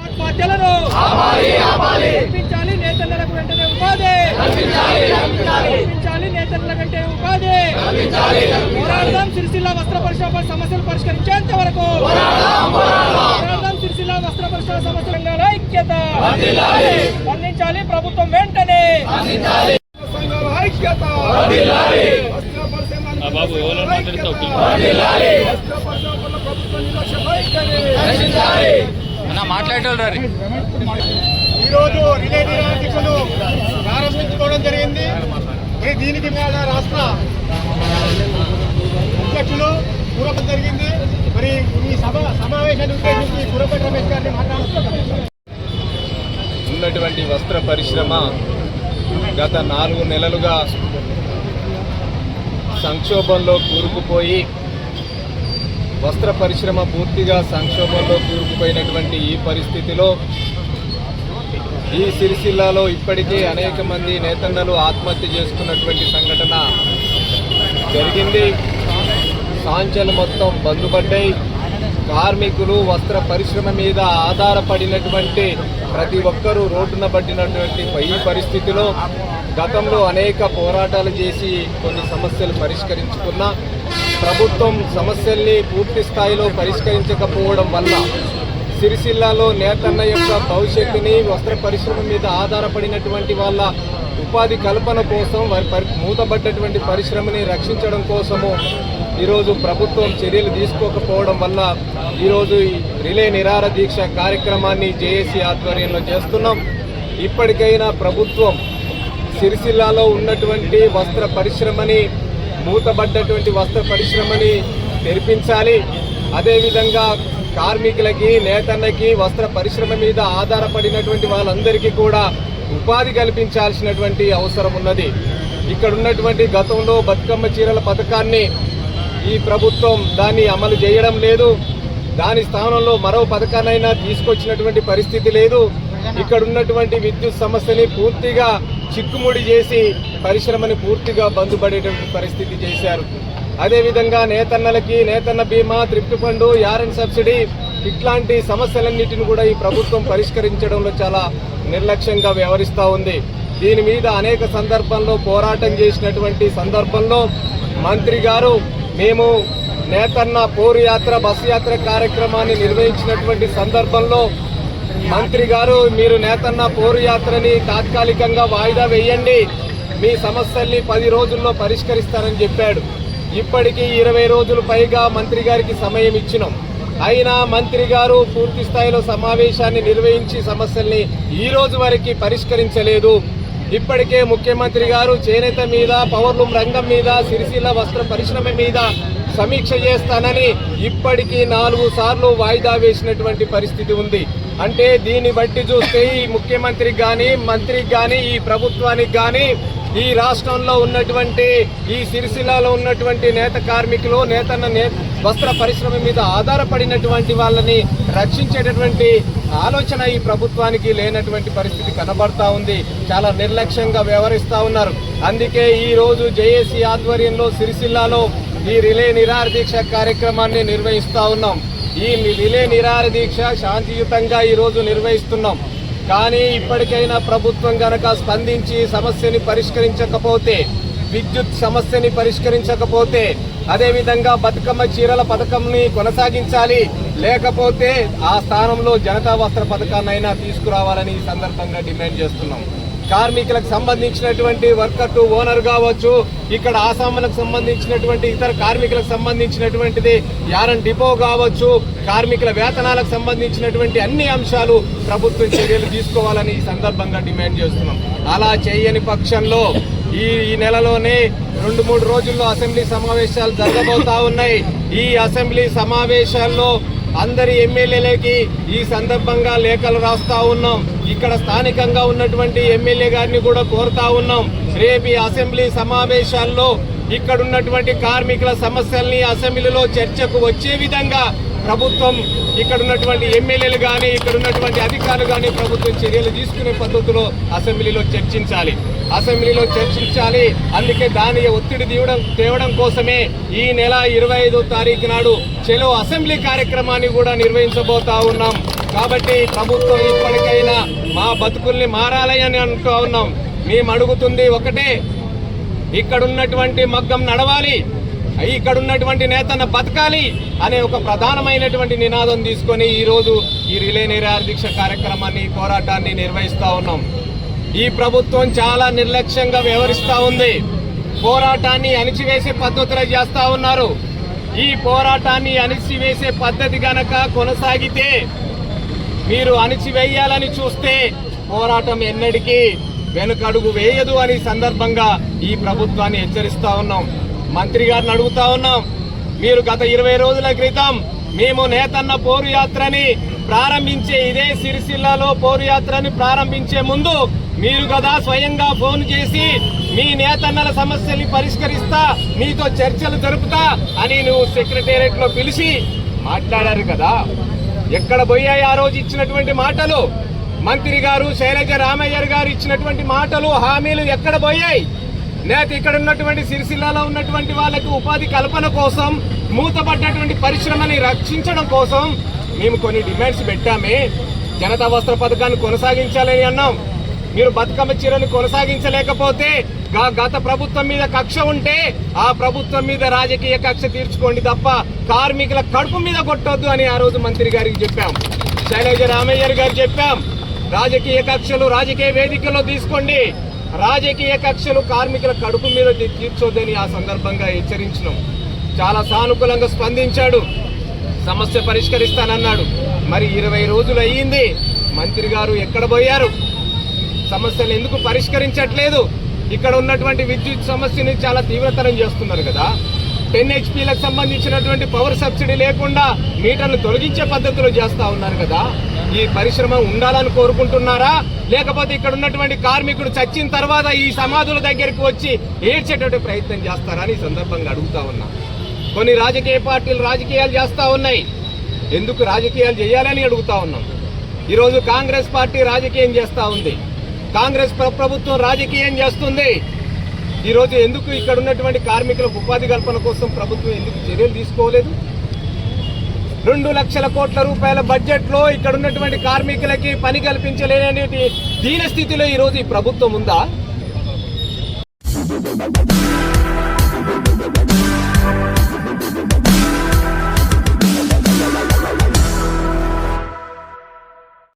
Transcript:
ఆత్మహత్యలను కల్పించాలి నేతన్నలకు వెంటనే ఉపాధి కల్పించాలి నేతన్నల వెంటనే ఉపాధి పోరాడదాం సిరిసిల్ల వస్త్ర పరిశ్రమ సమస్యలు పరిష్కరించేంత వరకు పోరాడదాం సిరిసిల్ల వస్త్ర పరిశ్రమ సమస్యల ఐక్యత స్పందించాలి ప్రభుత్వం వెంటనే ఐక్యత బాబు ఎవరు మాట్లాడుతావు వస్త్ర పరిశ్రమల ప్రభుత్వ నిర్లక్ష్య వైఖరి అన్న మాట్లాడేటోళ్ళు ఈరోజు రిలే నిరాధికులు ప్రారంభించుకోవడం జరిగింది. దీనికి మీద రాష్ట్ర అధ్యక్షులు పూర్వకం జరిగింది. మరి ఈ సభ సమావేశాన్ని ఉద్దేశించి పూర్వపల్లి రమేష్ గారిని మాట్లాడుతున్నారు ఉన్నటువంటి వస్త్ర పరిశ్రమ గత నాలుగు నెలలుగా సంక్షోభంలో కూరుకుపోయి వస్త్ర పరిశ్రమ పూర్తిగా సంక్షోభంలో కూరుకుపోయినటువంటి ఈ పరిస్థితిలో ఈ సిరిసిల్లాలో ఇప్పటికే అనేక మంది నేతన్నలు ఆత్మహత్య చేసుకున్నటువంటి సంఘటన జరిగింది. సాంచలు మొత్తం బంధుపడ్డాయి కార్మికులు వస్త్ర పరిశ్రమ మీద ఆధారపడినటువంటి ప్రతి ఒక్కరూ రోడ్డున పడినటువంటి ఈ పరిస్థితిలో గతంలో అనేక పోరాటాలు చేసి కొన్ని సమస్యలు పరిష్కరించుకున్నా ప్రభుత్వం సమస్యల్ని పూర్తి స్థాయిలో పరిష్కరించకపోవడం వల్ల సిరిసిల్లాలో నేతన్న యొక్క భవిష్యత్తుని వస్త్ర పరిశ్రమ మీద ఆధారపడినటువంటి వాళ్ళ ఉపాధి కల్పన కోసం వారి పరి మూతబడ్డటువంటి పరిశ్రమని రక్షించడం కోసము ఈరోజు ప్రభుత్వం చర్యలు తీసుకోకపోవడం వల్ల ఈరోజు ఈ రిలే నిరార దీక్ష కార్యక్రమాన్ని జేఏసీ ఆధ్వర్యంలో చేస్తున్నాం. ఇప్పటికైనా ప్రభుత్వం సిరిసిల్లాలో ఉన్నటువంటి వస్త్ర పరిశ్రమని మూతబడ్డటువంటి వస్త్ర పరిశ్రమని తెరిపించాలి. అదేవిధంగా కార్మికులకి నేతన్నకి వస్త్ర పరిశ్రమ మీద ఆధారపడినటువంటి వాళ్ళందరికీ కూడా ఉపాధి కల్పించాల్సినటువంటి అవసరం ఉన్నది. ఇక్కడ ఉన్నటువంటి గతంలో బతుకమ్మ చీరల పథకాన్ని ఈ ప్రభుత్వం దాన్ని అమలు చేయడం లేదు. దాని స్థానంలో మరో పథకాన్నైనా తీసుకొచ్చినటువంటి పరిస్థితి లేదు. ఇక్కడ ఉన్నటువంటి విద్యుత్ సమస్యని పూర్తిగా చిక్కుముడి చేసి పరిశ్రమని పూర్తిగా బంధుపడేటువంటి పరిస్థితి చేశారు. అదేవిధంగా నేతన్నలకి నేతన్న బీమా త్రిప్ట్ ఫండ్ యారెన్ సబ్సిడీ ఇట్లాంటి సమస్యలన్నిటిని కూడా ఈ ప్రభుత్వం పరిష్కరించడంలో చాలా నిర్లక్ష్యంగా వ్యవహరిస్తూ ఉంది. దీని మీద అనేక సందర్భంలో పోరాటం చేసినటువంటి సందర్భంలో మంత్రి గారు మేము నేతన్న పోరు యాత్ర బస్సు యాత్ర కార్యక్రమాన్ని నిర్వహించినటువంటి సందర్భంలో మంత్రి గారు మీరు నేతన్న పోరు యాత్రని తాత్కాలికంగా వాయిదా వేయండి. మీ సమస్యల్ని పది రోజుల్లో పరిష్కరిస్తారని చెప్పాడు. ఇప్పటికీ ఇరవై రోజులు పైగా మంత్రి గారికి సమయం ఇచ్చినాం. అయినా మంత్రి గారు పూర్తి స్థాయిలో సమావేశాన్ని నిర్వహించి సమస్యల్ని ఈ రోజు వరకు పరిష్కరించలేదు. ఇప్పటికే ముఖ్యమంత్రి గారు చేనేత మీద పవర్లూమ్ రంగం మీద సిరిసిల్ల వస్త్ర పరిశ్రమ మీద సమీక్ష చేస్తానని ఇప్పటికీ నాలుగు సార్లు వాయిదా వేసినటువంటి పరిస్థితి ఉంది. అంటే దీన్ని బట్టి చూస్తే ఈ ముఖ్యమంత్రికి కానీ మంత్రికి కానీ ఈ ప్రభుత్వానికి కానీ ఈ రాష్ట్రంలో ఉన్నటువంటి ఈ సిరిసిల్లాలో ఉన్నటువంటి నేత కార్మికులు నేతన్న వస్త్ర పరిశ్రమ మీద ఆధారపడినటువంటి వాళ్ళని రక్షించేటటువంటి ఆలోచన ఈ ప్రభుత్వానికి లేనటువంటి పరిస్థితి కనబడతా ఉంది. చాలా నిర్లక్ష్యంగా వ్యవహరిస్తూ ఉన్నారు. అందుకే ఈరోజు జేఏసీ ఆధ్వర్యంలో సిరిసిల్లాలో ఈ రిలే నిరాహార దీక్ష కార్యక్రమాన్ని నిర్వహిస్తా ఉన్నాం. ఈ విలే నిరార దీక్ష శాంతియుతంగా ఈరోజు నిర్వహిస్తున్నాం. కానీ ఇప్పటికైనా ప్రభుత్వం గనక స్పందించి సమస్యని పరిష్కరించకపోతే విద్యుత్ సమస్యని పరిష్కరించకపోతే అదేవిధంగా బతుకమ్మ చీరల పథకంని కొనసాగించాలి. లేకపోతే ఆ స్థానంలో జనతా వస్త్ర పథకాన్నైనా తీసుకురావాలని ఈ సందర్భంగా డిమాండ్ చేస్తున్నాం. కార్మికులకు సంబంధించినటువంటి వర్కర్ టు ఓనర్ కావచ్చు ఇక్కడ ఆసాములకు సంబంధించినటువంటి ఇతర కార్మికులకు సంబంధించినటువంటిది యారన్ డిపో కావచ్చు కార్మికుల వేతనాలకు సంబంధించినటువంటి అన్ని అంశాలు ప్రభుత్వం చర్యలు తీసుకోవాలని ఈ సందర్భంగా డిమాండ్ చేస్తున్నాం. అలా చేయని పక్షంలో ఈ ఈ నెలలోనే రెండు మూడు రోజుల్లో అసెంబ్లీ సమావేశాలు జరగబోతా ఉన్నాయి. ఈ అసెంబ్లీ సమావేశాల్లో అందరి ఎమ్మెల్యేలకి ఈ సందర్భంగా లేఖలు రాస్తా ఉన్నాం. ఇక్కడ స్థానికంగా ఉన్నటువంటి ఎమ్మెల్యే గారిని కూడా కోరుతా ఉన్నాం. రేపు అసెంబ్లీ సమావేశాల్లో ఇక్కడ ఉన్నటువంటి కార్మికుల సమస్యల్ని అసెంబ్లీలో చర్చకు వచ్చే విధంగా ప్రభుత్వం ఇక్కడ ఉన్నటువంటి ఎమ్మెల్యేలు కానీ ఇక్కడ ఉన్నటువంటి అధికారులు కానీ ప్రభుత్వం చర్యలు తీసుకునే పద్ధతిలో అసెంబ్లీలో చర్చించాలి. అసెంబ్లీలో చర్చించాలి. అందుకే దాని ఒత్తిడి తీయడం తేవడం కోసమే ఈ నెల ఇరవై ఐదో తారీఖు నాడు చెలో అసెంబ్లీ కార్యక్రమాన్ని కూడా నిర్వహించబోతా ఉన్నాం. కాబట్టి ప్రభుత్వం ఇప్పటికైనా మా బతుకుల్ని మారాలని అనుకో ఉన్నాం. మేము అడుగుతుంది ఒకటే ఇక్కడ ఉన్నటువంటి మగ్గం నడవాలి. ఇక్కడ ఉన్నటువంటి నేతన్న బతకాలి అనే ఒక ప్రధానమైనటువంటి నినాదం తీసుకొని ఈరోజు ఈ రిలే నిరాహార దీక్ష కార్యక్రమాన్ని పోరాటాన్ని నిర్వహిస్తూ ఉన్నాం. ఈ ప్రభుత్వం చాలా నిర్లక్ష్యంగా వ్యవహరిస్తూ ఉంది. పోరాటాన్ని అణిచివేసే పద్ధతులు చేస్తూ ఉన్నారు. ఈ పోరాటాన్ని అణిచివేసే పద్ధతి గనక కొనసాగితే మీరు అణిచివేయాలని చూస్తే పోరాటం ఎన్నటికీ వెనుకడుగు వేయదు అని సందర్భంగా ఈ ప్రభుత్వాన్ని హెచ్చరిస్తా ఉన్నాం. మంత్రి గారిని అడుగుతా ఉన్నాం. మీరు గత ఇరవై రోజుల క్రితం మేము నేతన్న పోరు యాత్రని ప్రారంభించే ఇదే సిరిసిల్లలో పోరు యాత్రని ప్రారంభించే ముందు మీరు కదా స్వయంగా ఫోన్ చేసి మీ నేతన్నల సమస్యల్ని పరిష్కరిస్తా మీతో చర్చలు జరుపుతా అని నువ్వు సెక్రటేరియట్లో పిలిచి మాట్లాడారు కదా. ఎక్కడ పోయాయి ఆ రోజు ఇచ్చినటువంటి మాటలు? మంత్రి గారు శైలజ రామయ్యర్ గారు ఇచ్చినటువంటి మాటలు హామీలు ఎక్కడ పోయాయి? నేత ఇక్కడ ఉన్నటువంటి సిరిసిల్లాలో ఉన్నటువంటి వాళ్ళకి ఉపాధి కల్పన కోసం మూతపడ్డటువంటి పరిశ్రమని రక్షించడం కోసం మేము కొన్ని డిమాండ్స్ పెట్టామే. జనతా వస్త్ర పథకాన్ని కొనసాగించాలని అన్నాం. మీరు బతుకమ్మ చీరలు కొనసాగించలేకపోతే గత ప్రభుత్వం మీద కక్ష ఉంటే ఆ ప్రభుత్వం మీద రాజకీయ కక్ష తీర్చుకోండి తప్ప కార్మికుల కడుపు మీద కొట్టొద్దు అని ఆ రోజు మంత్రి గారికి చెప్పాం. శైలజ రామయ్య గారు చెప్పాం. రాజకీయ కక్షలు రాజకీయ వేదికల్లో తీసుకోండి. రాజకీయ కక్షలు కార్మికుల కడుపు మీద తీర్చొద్దని ఆ సందర్భంగా హెచ్చరించినాం. చాలా సానుకూలంగా స్పందించాడు. సమస్య పరిష్కరిస్తానన్నాడు. మరి ఇరవై రోజులు అయ్యింది. మంత్రి గారు ఎక్కడ పోయారు? సమస్యలు ఎందుకు పరిష్కరించట్లేదు? ఇక్కడ ఉన్నటువంటి విద్యుత్ సమస్యని చాలా తీవ్రతరం చేస్తున్నారు కదా. టెన్ హెచ్పీలకు సంబంధించినటువంటి పవర్ సబ్సిడీ లేకుండా మీటర్లు తొలగించే పద్ధతిలో చేస్తూ ఉన్నారు కదా. ఈ పరిశ్రమ ఉండాలని కోరుకుంటున్నారా? లేకపోతే ఇక్కడ ఉన్నటువంటి కార్మికుడు చచ్చిన తర్వాత ఈ సమాధుల దగ్గరికి వచ్చి ఏడ్చేటటువంటి ప్రయత్నం చేస్తారా అని ఈ సందర్భంగా అడుగుతా ఉన్నా. కొన్ని రాజకీయ పార్టీలు రాజకీయాలు చేస్తూ ఉన్నాయి. ఎందుకు రాజకీయాలు చేయాలని అడుగుతా ఉన్నాం. ఈరోజు కాంగ్రెస్ పార్టీ రాజకీయం చేస్తూ ఉంది. కాంగ్రెస్ ప్ర- ప్రభుత్వం రాజకీయం చేస్తుంది. ఈరోజు ఎందుకు ఇక్కడ ఉన్నటువంటి కార్మికులకు ఉపాధి కల్పన కోసం ప్రభుత్వం ఎందుకు చర్యలు తీసుకోలేదు? రెండు లక్షల కోట్ల రూపాయల బడ్జెట్లో ఇక్కడ ఉన్నటువంటి కార్మికులకి పని కల్పించలేని దీనస్థితిలో స్థితిలో ఈ రోజు ప్రభుత్వం ఉందా?